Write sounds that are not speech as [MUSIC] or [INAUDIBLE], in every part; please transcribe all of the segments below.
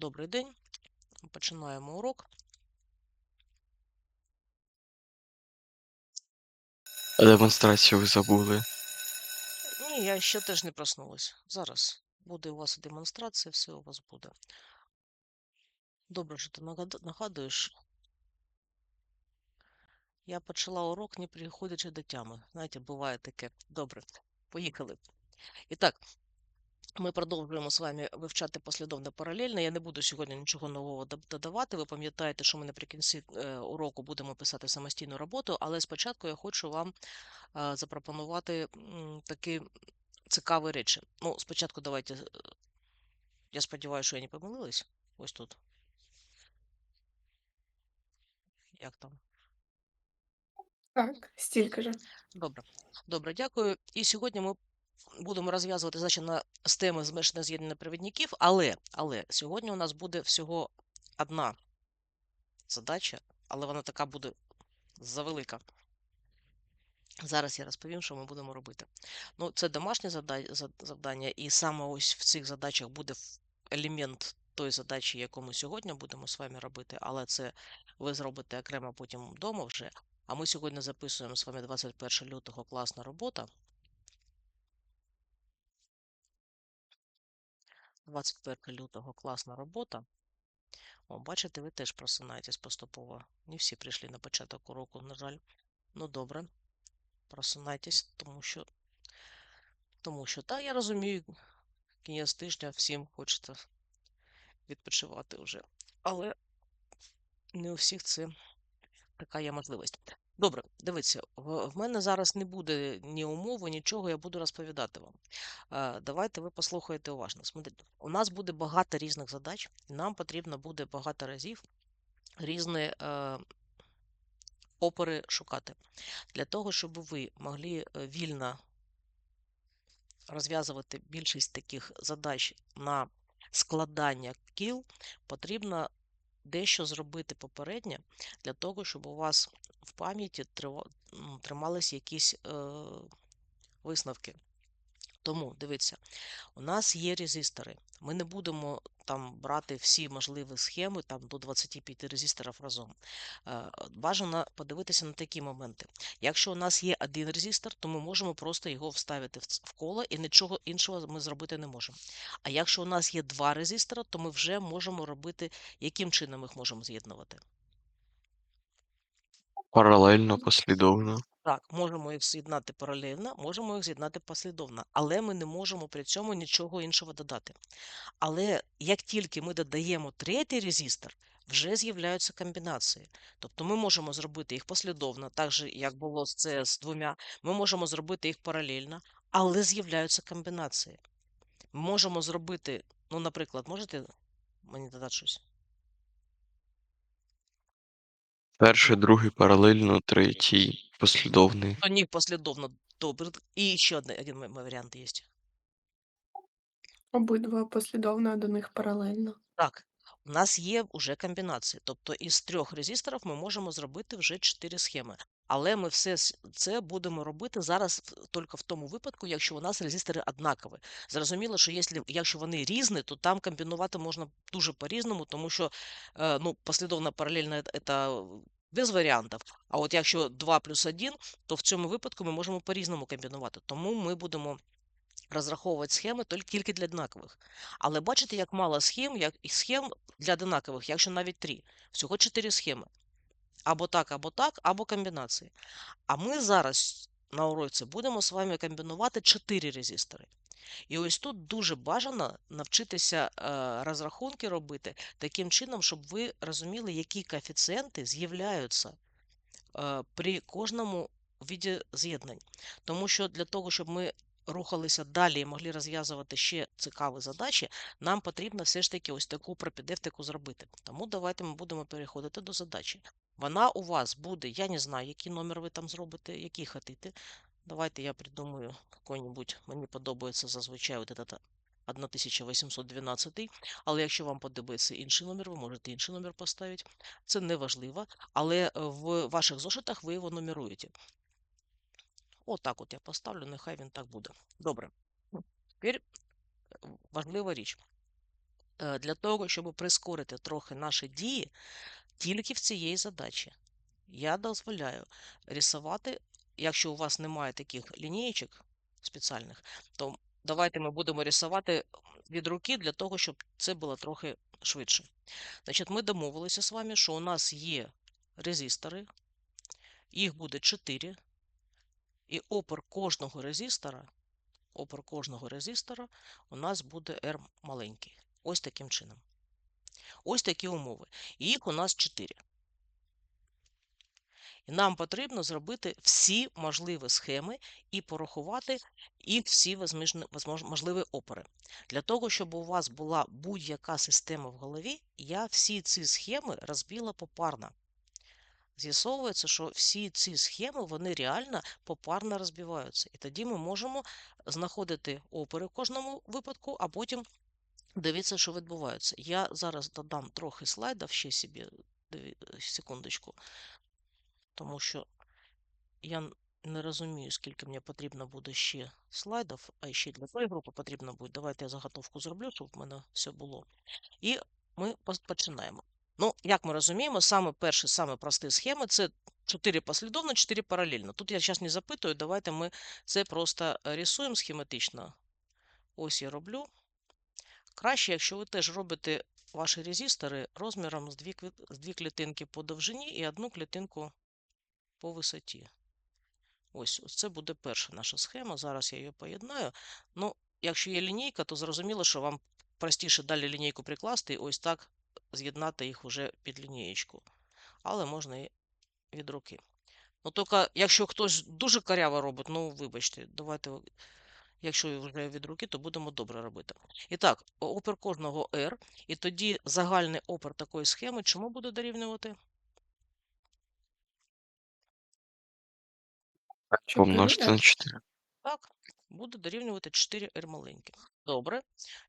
Добрий день. Починаємо урок. Демонстрацію ви забули. Ні, я ще теж не проснулась. Зараз буде у вас демонстрація, все у вас буде. Добре, що ти нагадуєш. Я почала урок, не приходячи до тями. Знаєте, буває таке. Добре, поїхали. І так, ми продовжуємо з вами вивчати послідовно паралельно. Я не буду сьогодні нічого нового додавати. Ви пам'ятаєте, що ми наприкінці е, уроку будемо писати самостійну роботу, але спочатку я хочу вам е, запропонувати такі цікаві речі. Ну, спочатку давайте. Я сподіваюся, що я не помилилась. Ось тут. Як там? Так, стільки же. Добре. Добре, дякую. І сьогодні ми будемо розв'язувати значить, на з теми зменшення з'єднання провідників, але, але сьогодні у нас буде всього одна задача, але вона така буде завелика. Зараз я розповім, що ми будемо робити. Ну, це домашнє завдання, і саме ось в цих задачах буде елемент тої задачі, яку ми сьогодні будемо з вами робити, але це ви зробите окремо потім вдома вже. А ми сьогодні записуємо з вами 21 лютого класна робота. 21 лютого класна робота. О, бачите, ви теж просинаєтесь поступово. Не всі прийшли на початок уроку, на жаль. Ну добре, просинайтесь, тому що. Тому що, та я розумію, кінець тижня всім хочеться відпочивати вже. Але не у всіх це така є можливість. Добре, дивіться, в, мене зараз не буде ні умови, нічого, я буду розповідати вам. Е, давайте ви послухаєте уважно. Смотрите, у нас буде багато різних задач, і нам потрібно буде багато разів різні е, опори шукати. Для того, щоб ви могли е, вільно розв'язувати більшість таких задач на складання кіл, потрібно дещо зробити попереднє для того, щоб у вас в пам'яті тримались якісь е, висновки. Тому дивіться, у нас є резистори. Ми не будемо там брати всі можливі схеми там до 25 резисторів разом. Е, Бажано подивитися на такі моменти. Якщо у нас є один резистор, то ми можемо просто його вставити в коло і нічого іншого ми зробити не можемо. А якщо у нас є два резистора, то ми вже можемо робити, яким чином їх можемо з'єднувати. Паралельно, послідовно. Так, можемо їх з'єднати паралельно, можемо їх з'єднати послідовно, але ми не можемо при цьому нічого іншого додати. Але як тільки ми додаємо третій резистор, вже з'являються комбінації. Тобто ми можемо зробити їх послідовно, так же, як було це з двома, ми можемо зробити їх паралельно, але з'являються комбінації. Ми можемо зробити, ну, наприклад, можете мені додати щось? Перший, другий паралельно, третій послідовний. Ні, послідовно. Добре. І ще один, один м- варіант є. Обидва послідовно, а до них паралельно. Так, у нас є вже комбінації. Тобто із трьох резисторів ми можемо зробити вже чотири схеми. Але ми все це будемо робити зараз тільки в тому випадку, якщо у нас резистори однакові. Зрозуміло, що якщо, вони різні, то там комбінувати можна дуже по-різному, тому що е, ну, послідовно паралельно це без варіантів. А от якщо 2 плюс 1, то в цьому випадку ми можемо по-різному комбінувати. Тому ми будемо розраховувати схеми тільки для однакових. Але бачите, як мало схем, як і схем для однакових, якщо навіть три. Всього чотири схеми. Або так, або так, або комбінації. А ми зараз на уроці будемо з вами комбінувати чотири резистори. І ось тут дуже бажано навчитися е, розрахунки робити таким чином, щоб ви розуміли, які коефіцієнти з'являються е, при кожному віді з'єднань. Тому що для того, щоб ми рухалися далі і могли розв'язувати ще цікаві задачі, нам потрібно все ж таки ось таку пропедевтику зробити. Тому давайте ми будемо переходити до задачі. Вона у вас буде, я не знаю, який номер ви там зробите, який хотите. Давайте я придумаю какой-нибудь, мені подобається зазвичай от этот 1812, але якщо вам подобається інший номер, ви можете інший номер поставити. Це не важливо, але в ваших зошитах ви його нумеруєте. Отак от я поставлю, нехай він так буде. Добре. Тепер важлива річ. е, для того, щоб прискорити трохи наші дії тільки в цієї задачі. Я дозволяю рисувати, якщо у вас немає таких лінієчок спеціальних, то давайте ми будемо рисувати від руки для того, щоб це було трохи швидше. Значить, ми домовилися з вами, що у нас є резистори, їх буде 4, і опор кожного резистора, опор кожного резистора у нас буде R маленький. Ось таким чином. Ось такі умови. Їх у нас 4. І нам потрібно зробити всі можливі схеми і порахувати їх всі можливі опори. Для того, щоб у вас була будь-яка система в голові, я всі ці схеми розбила попарно. З'ясовується, що всі ці схеми вони реально попарно розбиваються. І тоді ми можемо знаходити опори в кожному випадку, а потім дивитися, що відбувається. Я зараз додам трохи слайдів ще собі, диві- секундочку, тому що я не розумію, скільки мені потрібно буде ще слайдів, а ще для тої групи потрібно буде. Давайте я заготовку зроблю, щоб в мене все було. І ми починаємо. Ну, як ми розуміємо, саме перші, саме прості схеми це 4 послідовно, 4 паралельно. Тут я зараз не запитую, давайте ми це просто е, рисуємо схематично. Ось я роблю. Краще, якщо ви теж робите ваші резистори розміром з дві, з дві клітинки по довжині і одну клітинку по висоті. Ось, ось це буде перша наша схема. Зараз я її поєднаю. Ну, якщо є лінійка, то зрозуміло, що вам простіше далі лінійку прикласти і ось так з'єднати їх уже під лінієчку. Але можна і від руки. Ну, тільки, якщо хтось дуже каряво робить, ну, вибачте, давайте, якщо вже від руки, то будемо добре робити. І так, опір кожного R, і тоді загальний опір такої схеми чому буде дорівнювати? Помножити на 4. Так, буде дорівнювати 4 r маленьких. Добре.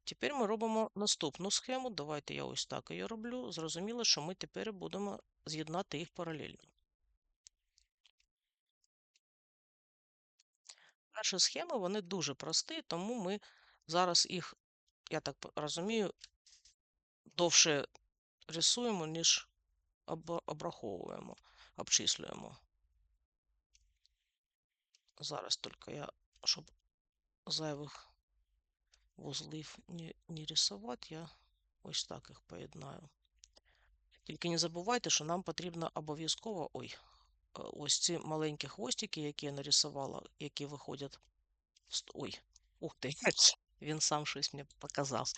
Тепер ми робимо наступну схему. Давайте я ось так її роблю. Зрозуміло, що ми тепер будемо з'єднати їх паралельно. Наші схеми, вони дуже прості, тому ми зараз їх, я так розумію, довше рисуємо, ніж обраховуємо, обчислюємо. Зараз тільки я, щоб зайвих вузлів не, не рисувати, я ось так їх поєднаю. Тільки не забувайте, що нам потрібно обов'язково. Ой, ось ці маленькі хвостики, які я нарисувала, які виходять. Ой, ух ти, [LAUGHS] він сам щось мені показав.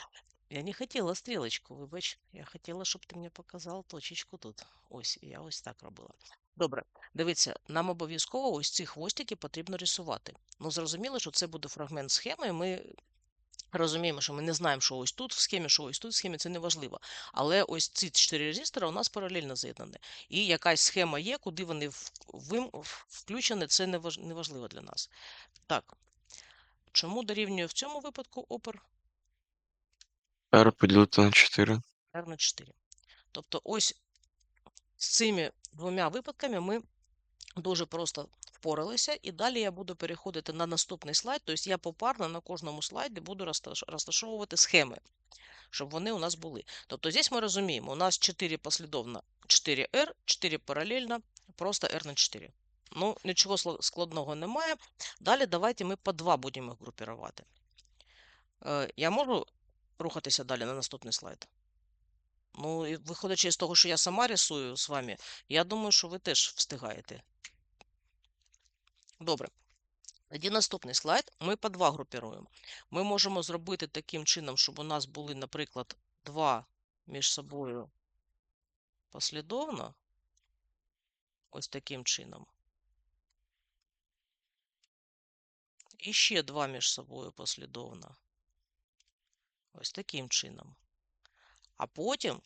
Я не хотіла стрілочку, вибач. Я хотіла, щоб ти мені показав точечку тут. Ось, я ось так робила. Добре, дивіться, нам обов'язково ось ці хвостики потрібно рисувати. Ну, зрозуміло, що це буде фрагмент схеми, і ми розуміємо, що ми не знаємо, що ось тут в схемі, що ось тут в схемі, це не важливо. Але ось ці чотири резистора у нас паралельно з'єднані. І якась схема є, куди вони включені, це не важливо для нас. Так. Чому дорівнює в цьому випадку опір R поділити на 4. R на 4? Тобто ось з цими двома випадками ми дуже просто впоралися, і далі я буду переходити на наступний слайд. Тобто я попарно на кожному слайді буду розташовувати схеми, щоб вони у нас були. Тобто здесь ми розуміємо, у нас 4 послідовно 4R, 4 паралельно, просто R на 4. Ну, нічого складного немає. Далі давайте ми по 2 будемо їх групірувати. Е, я можу рухатися далі на наступний слайд? Ну, і виходячи з того, що я сама рисую з вами, я думаю, що ви теж встигаєте. Добре. Тоді наступний слайд. Ми по два групіруємо. Ми можемо зробити таким чином, щоб у нас були, наприклад, два між собою послідовно. Ось таким чином. І ще два між собою послідовно. Ось таким чином. А потім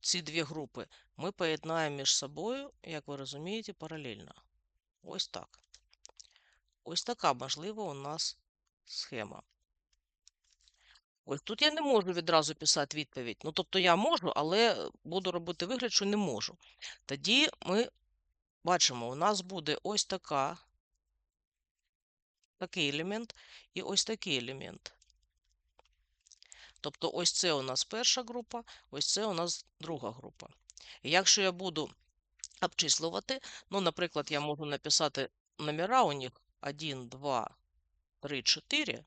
ці дві групи ми поєднаємо між собою, як ви розумієте, паралельно. Ось так. Ось така можлива у нас схема. Ось тут я не можу відразу писати відповідь. Ну, тобто я можу, але буду робити вигляд, що не можу. Тоді ми бачимо, у нас буде ось така, такий елемент і ось такий елемент. Тобто ось це у нас перша група, ось це у нас друга група. І якщо я буду обчислювати, ну, наприклад, я можу написати номера у них 1, 2, 3, 4.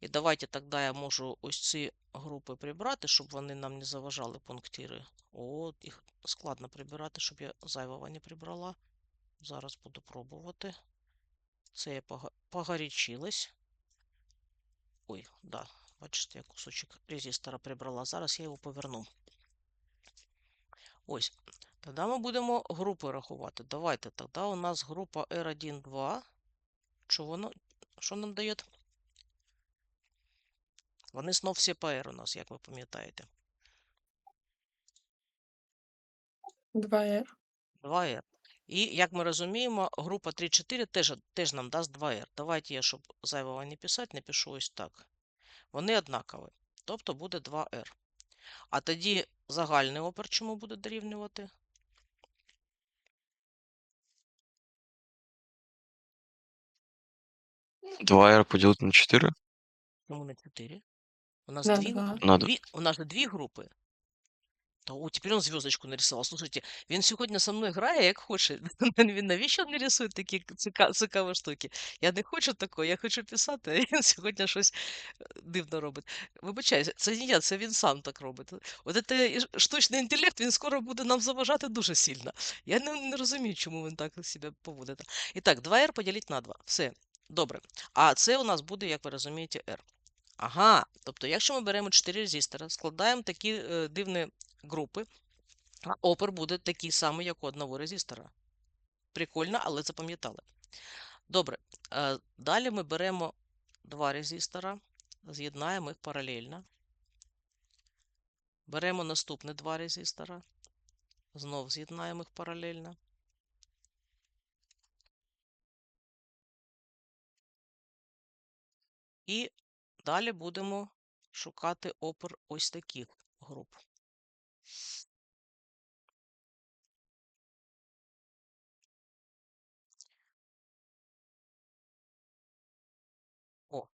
І давайте тоді я можу ось ці групи прибрати, щоб вони нам не заважали пунктири. О, їх складно прибирати, щоб я зайвого не прибрала. Зараз буду пробувати. Це я погорячилась. Ой, да, бачите, я кусочок резистора прибрала. Зараз я його поверну. Ось. Тоді ми будемо групи рахувати. Давайте, тоді у нас група R1, 2. Що воно? Що нам дає? Вони знов всі R у нас, як ви пам'ятаєте. 2R. 2R. І, як ми розуміємо, група 3-4 теж, теж нам дасть 2R. Давайте я, щоб зайвого не писати, напишу ось так. Вони однакові. Тобто буде 2R. А тоді загальний опір чому буде дорівнювати? Два R поділити на 4. Чому не 4? У нас На дві, 2. На дві, у нас же дві групи. Та о, тепер он зв'язочку нарисував. Слушайте, він сьогодні со мною грає, як хоче. Він [LAUGHS] навіщо не рисує такі цика- цікаві штуки? Я не хочу такого, я хочу писати, а він сьогодні щось дивно робить. Вибачаюся, це не я, це він сам так робить. От це штучний інтелект, він скоро буде нам заважати дуже сильно. Я не, не розумію, чому він так себе поводить. І так, 2R поділити на 2. Все, добре. А це у нас буде, як ви розумієте, R. Ага, тобто, якщо ми беремо 4 резистора, складаємо такі е, дивні групи, а опір буде такий самий, як у одного резистора. Прикольно, але запам'ятали. Добре. Е, далі ми беремо два резистора, з'єднаємо їх паралельно. Беремо наступні два резистора, знов з'єднаємо їх паралельно. І далі будемо шукати опір ось таких груп. О,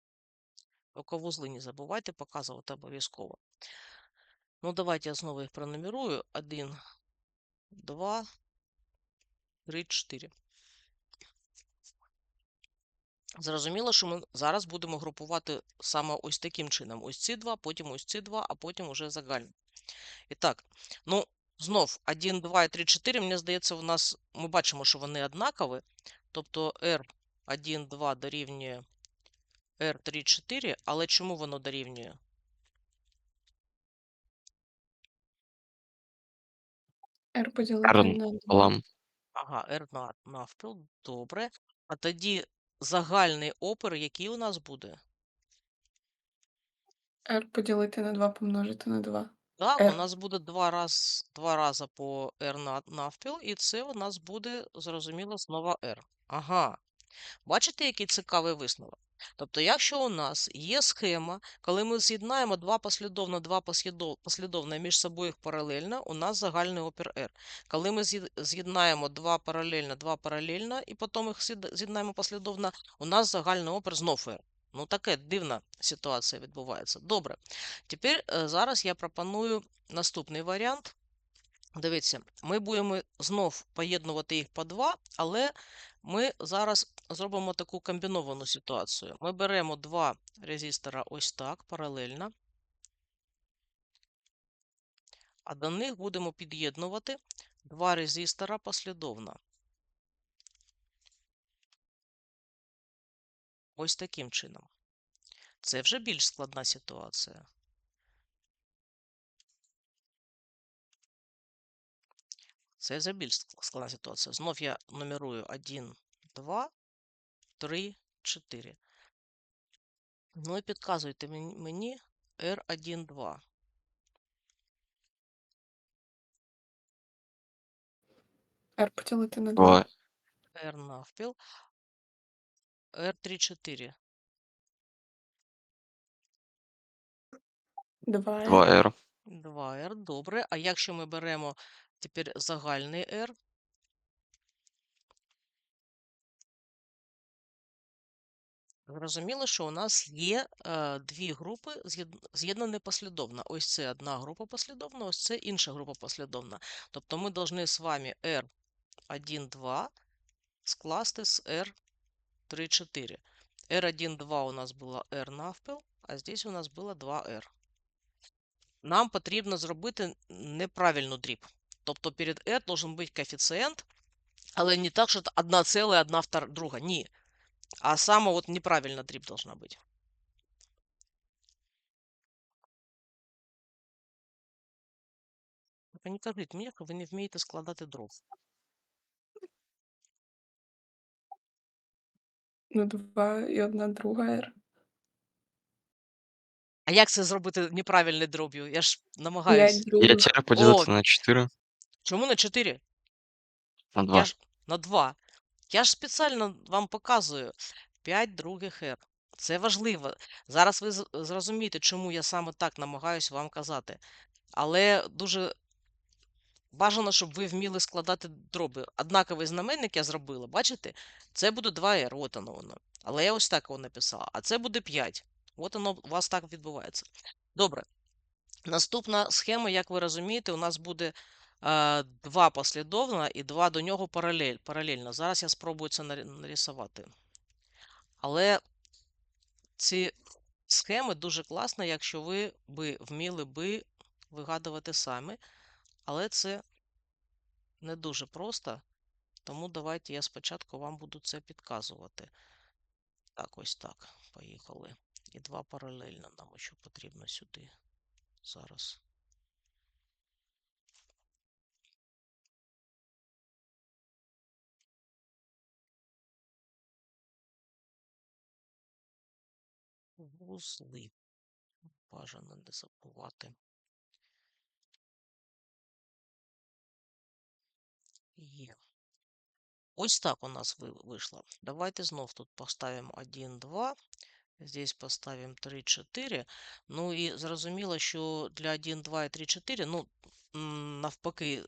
Оковузли не забувайте показувати обов'язково. Ну, давайте я знову їх пронумерую. 1, 2, 3, 4. Зрозуміло, що ми зараз будемо групувати саме ось таким чином. Ось ці два, потім ось ці два, а потім уже загально. І так, ну, знов 1, 2 і 3, 4, мені здається, у нас ми бачимо, що вони однакові. Тобто R1, 2 дорівнює R3, 4, але чому воно дорівнює? R поділити на Ага, R на, навпіл, добре. А тоді загальний опер, який у нас буде? R поділити на 2 помножити на 2. Так, у нас буде два, раз, два рази по R на, навпіл, і це у нас буде, зрозуміло, знову R. Ага. Бачите, який цікавий висновок? Тобто, якщо у нас є схема, коли ми з'єднаємо два послідовно, два послідов- послідовно між собою паралельно, у нас загальний опір R. Коли ми з'єднаємо два паралельно, два паралельно, і потім їх з'єднаємо послідовно, у нас загальний опір знов R. Ну, таке дивна ситуація відбувається. Добре. Тепер е, зараз я пропоную наступний варіант. Дивіться, ми будемо знов поєднувати їх по два, але ми зараз зробимо таку комбіновану ситуацію. Ми беремо два резистора ось так, паралельно, а до них будемо під'єднувати два резистора послідовно. Ось таким чином. Це вже більш складна ситуація. Це вже більш складна ситуація. Знов я нумерую 1, 2, 3, 4. Ну і підказуйте мені R1, 2. R поділити на 2. 2 R навпіл. R3, 4. 2R. 2 R. 2R, добре. А якщо ми беремо тепер загальний R, Зрозуміло, що у нас є е, дві групи з'єд- з'єднані послідовно. Ось це одна група послідовна, ось це інша група послідовна. Тобто ми повинні з вами R1, 2 скласти з R3, 4. R1, 2 у нас було R навпіл, а здесь у нас було 2R. Нам потрібно зробити неправильну дріб. Тобто перед R должен бути коефіцієнт, але не так, що одна ціла, одна втор- друга. Ні. А саме от неправильна дріб должна бути. Ви не кажіть мені, що ви не вмієте складати дроб. Ну, 2 і одна друга R. А як це зробити неправильною дроб'ю? Я ж намагаюсь. 5 других. 5R поділити О. на 4 Чому на 4? на Я 2. ж на 2. Я ж спеціально вам показую 5 других R. Це важливо. Зараз ви зрозумієте, чому я саме так намагаюсь вам казати. Але дуже бажано, щоб ви вміли складати дроби. Однаковий знаменник я зробила. Бачите? Це буде 2R, от воно воно. Але я ось так його написала. А це буде 5. От воно у вас так відбувається. Добре. Наступна схема, як ви розумієте, у нас буде два послідовно і два до нього паралель, паралельно. Зараз я спробую це нарисувати. Але ці схеми дуже класно, якщо ви би вміли би вигадувати самі. Але це не дуже просто. Тому давайте я спочатку вам буду це підказувати. Так, ось так. Поїхали. І два паралельно нам ще потрібно сюди. Зараз. Вузли. Бажано не забувати. Є. Ось так у нас вийшло. Давайте знов тут поставимо 1, 2. Здесь поставимо 3, 4. Ну і зрозуміло, що для 1, 2 і 3, 4, ну, навпаки,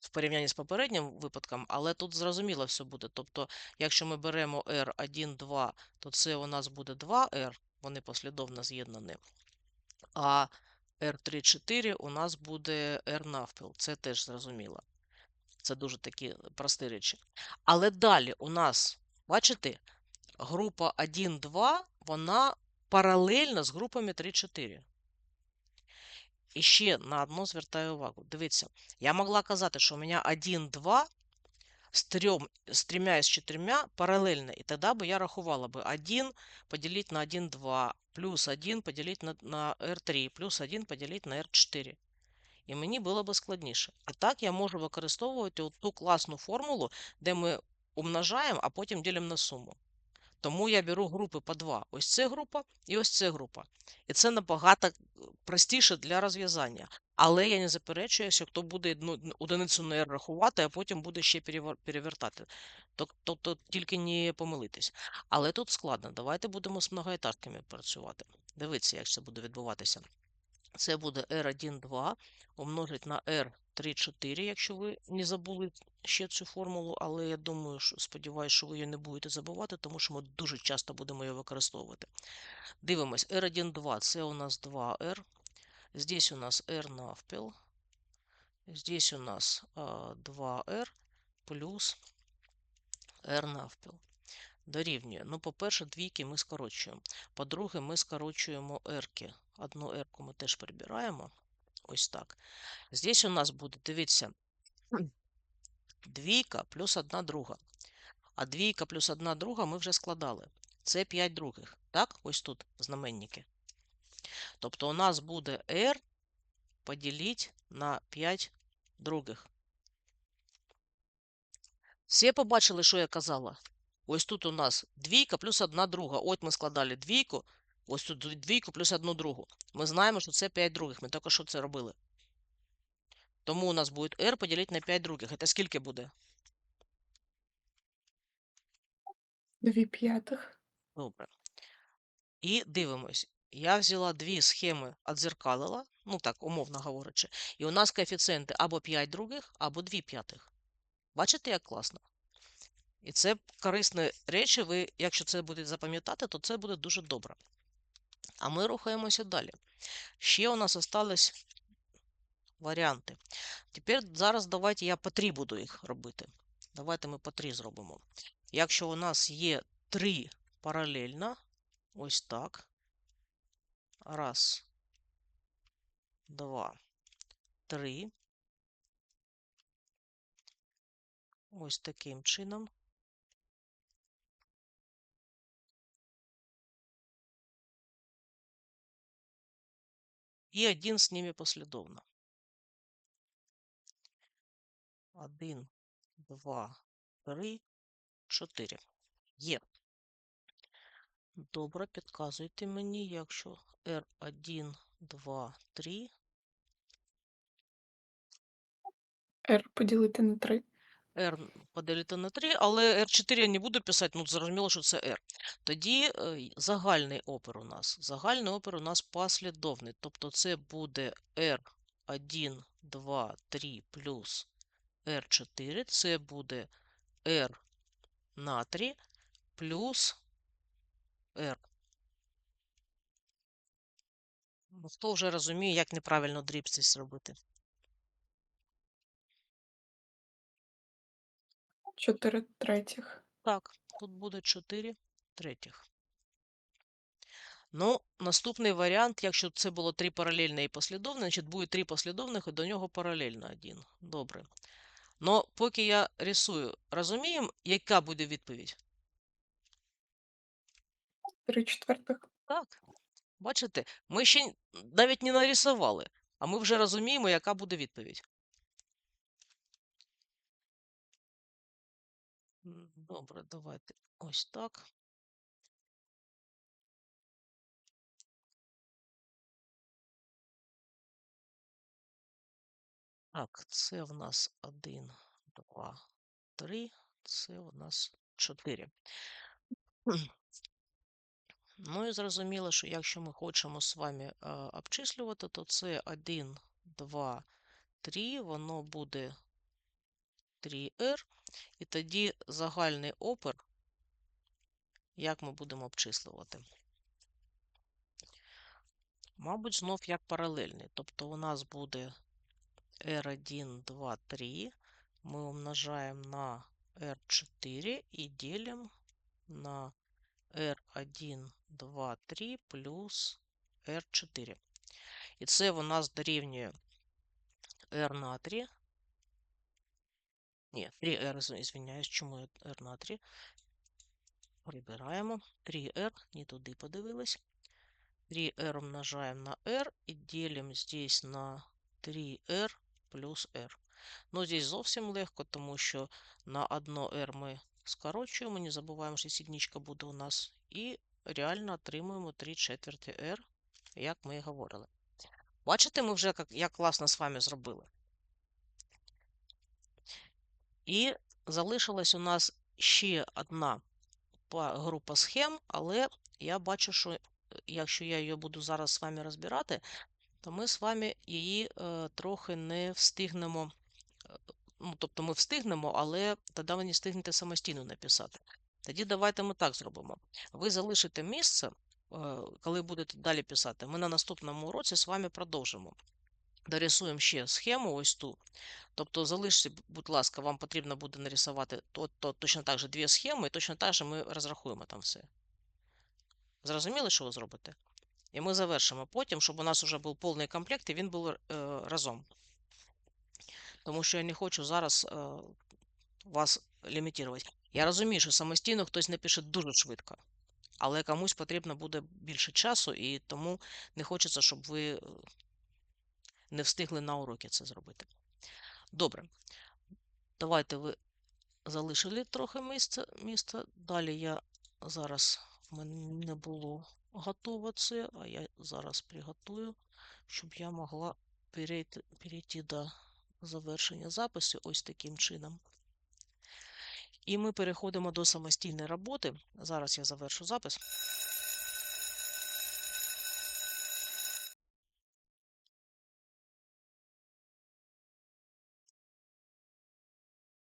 в порівнянні з попереднім випадком, але тут зрозуміло все буде. Тобто, якщо ми беремо R1, 2, то це у нас буде 2R, вони послідовно з'єднані. А R3, 4 у нас буде R навпіл. Це теж зрозуміло. Це дуже такі прості речі. Але далі у нас, бачите, група 1, 2, вона паралельна з групами 3, 4. І ще на одно звертаю увагу. Дивіться, я могла казати, що у мене 1, 2 з, трьом, з трьома і з чотирма паралельно. І тоді би я рахувала би 1 поділити на 1, 2, плюс 1 поділити на, на R3, плюс 1 поділити на R4. І мені було б складніше. А так я можу використовувати ту класну формулу, де ми умножаємо, а потім ділимо на суму. Тому я беру групи по два. Ось це група і ось це група. І це набагато е, простіше для розв'язання. Але я не заперечую, якщо хто буде ну, одиницю не рахувати, а потім буде ще перевер- перевертати. Тоб- Тобто тільки не помилитись. Але тут складно. Давайте будемо з многоетажками працювати. Дивіться, як це буде відбуватися. Це буде R1, 2 умножить на R3, 4, якщо ви не забули ще цю формулу, але я думаю, що сподіваюся, що ви її не будете забувати, тому що ми дуже часто будемо її використовувати. Дивимось, R1, 2 це у нас 2R. Здесь у нас R навпіл. Здесь у нас 2R плюс R навпіл. Дорівнює. Ну, по-перше, двійки ми скорочуємо. По-друге, ми скорочуємо R-ки. Одну R-ку ми теж прибираємо. Ось так. Здесь у нас буде, дивіться, двійка плюс одна друга. А двійка плюс одна друга ми вже складали. Це 5 других. Так? Ось тут знаменники. Тобто у нас буде R поділіть на 5 других. Всі побачили, що я казала? Ось тут у нас двійка плюс одна друга. От ми складали двійку, ось тут двійку плюс одну другу. Ми знаємо, що це 5 других. Ми тільки що це робили. Тому у нас буде R поділити на 5 других. Це скільки буде? 2 п'ятих. Добре. І дивимось. Я взяла дві схеми, отзеркалила, ну так, умовно говорячи, і у нас коефіцієнти або 5 других, або 2 п'ятих. Бачите, як класно? І це корисні речі, ви, якщо це будете запам'ятати, то це буде дуже добре. А ми рухаємося далі. Ще у нас остались варіанти. Тепер зараз давайте я по три буду їх робити. Давайте ми по три зробимо. Якщо у нас є три паралельно, ось так. Раз, два, три. Ось таким чином. И один с ними послідовно. Один, два, три, чотири. Є. Добре, підказуйте мені, якщо R1, 2, 3. R поділити на 3. R поділити на 3, але R4 я не буду писати, ну зрозуміло, що це R. Тоді е, загальний опер у нас. Загальний опер у нас послідовний. Тобто це буде R1, 2, 3 плюс R4. Це буде R натрій плюс R. Ну, Хто вже розуміє, як неправильно дрібстість робити? 4 третіх. Так, тут буде 4 третіх. Ну, наступний варіант, якщо це було 3 паралельне і послідовне, значить буде 3 послідовних і до нього паралельно один. Добре. Но поки я рисую, розуміємо, яка буде відповідь? 3 четвертих. Так. Бачите, ми ще навіть не нарисували, а ми вже розуміємо, яка буде відповідь. Добре, давайте ось так. Так, це в нас 1, 2, 3, це у нас 4. Ну і зрозуміло, що якщо ми хочемо з вами е, обчислювати, то це 1, 2, 3, воно буде 3R, і тоді загальний опер, як ми будемо обчислювати? Мабуть, знов як паралельний. Тобто у нас буде R1, 2, 3, ми умножаємо на R4 і ділимо на R1, 2, 3 плюс R4. І це у нас дорівнює R на 3. Ні, 3R, з- звиняюсь, чому R на 3. Прибираємо. 3R, не туди подивились. 3R умножаем на R и делим здесь на 3R плюс R. Ну, здесь зовсім легко, тому що на одно R ми скорочуємо, не забуваємо, що сідничка буде у нас, і реально отримуємо 3 четверті R, як ми і говорили. Бачите, ми вже як, як класно з вами зробили. І залишилась у нас ще одна група схем, але я бачу, що е, якщо я її буду зараз з вами розбирати, то ми з вами її е, трохи не встигнемо. Ну, тобто ми встигнемо, але тоді ви не встигнете самостійно написати. Тоді давайте ми так зробимо. Ви залишите місце, е, коли будете далі писати. Ми на наступному уроці з вами продовжимо. Дорисуємо ще схему ось ту. Тобто залиште, будь ласка, вам потрібно буде нарисувати то, то, точно так же дві схеми, і точно так же ми розрахуємо там все. Зрозуміли, що ви зробите? І ми завершимо потім, щоб у нас вже був повний комплект і він був е, разом. Тому що я не хочу зараз е, вас лімітувати. Я розумію, що самостійно хтось напише дуже швидко, але комусь потрібно буде більше часу, і тому не хочеться, щоб ви е, не встигли на уроки це зробити. Добре. Давайте ви залишили трохи місця. місця. Далі я зараз в мене не було готово це, а я зараз приготую, щоб я могла перейти, перейти до завершення запису ось таким чином. І ми переходимо до самостійної роботи. Зараз я завершу запис.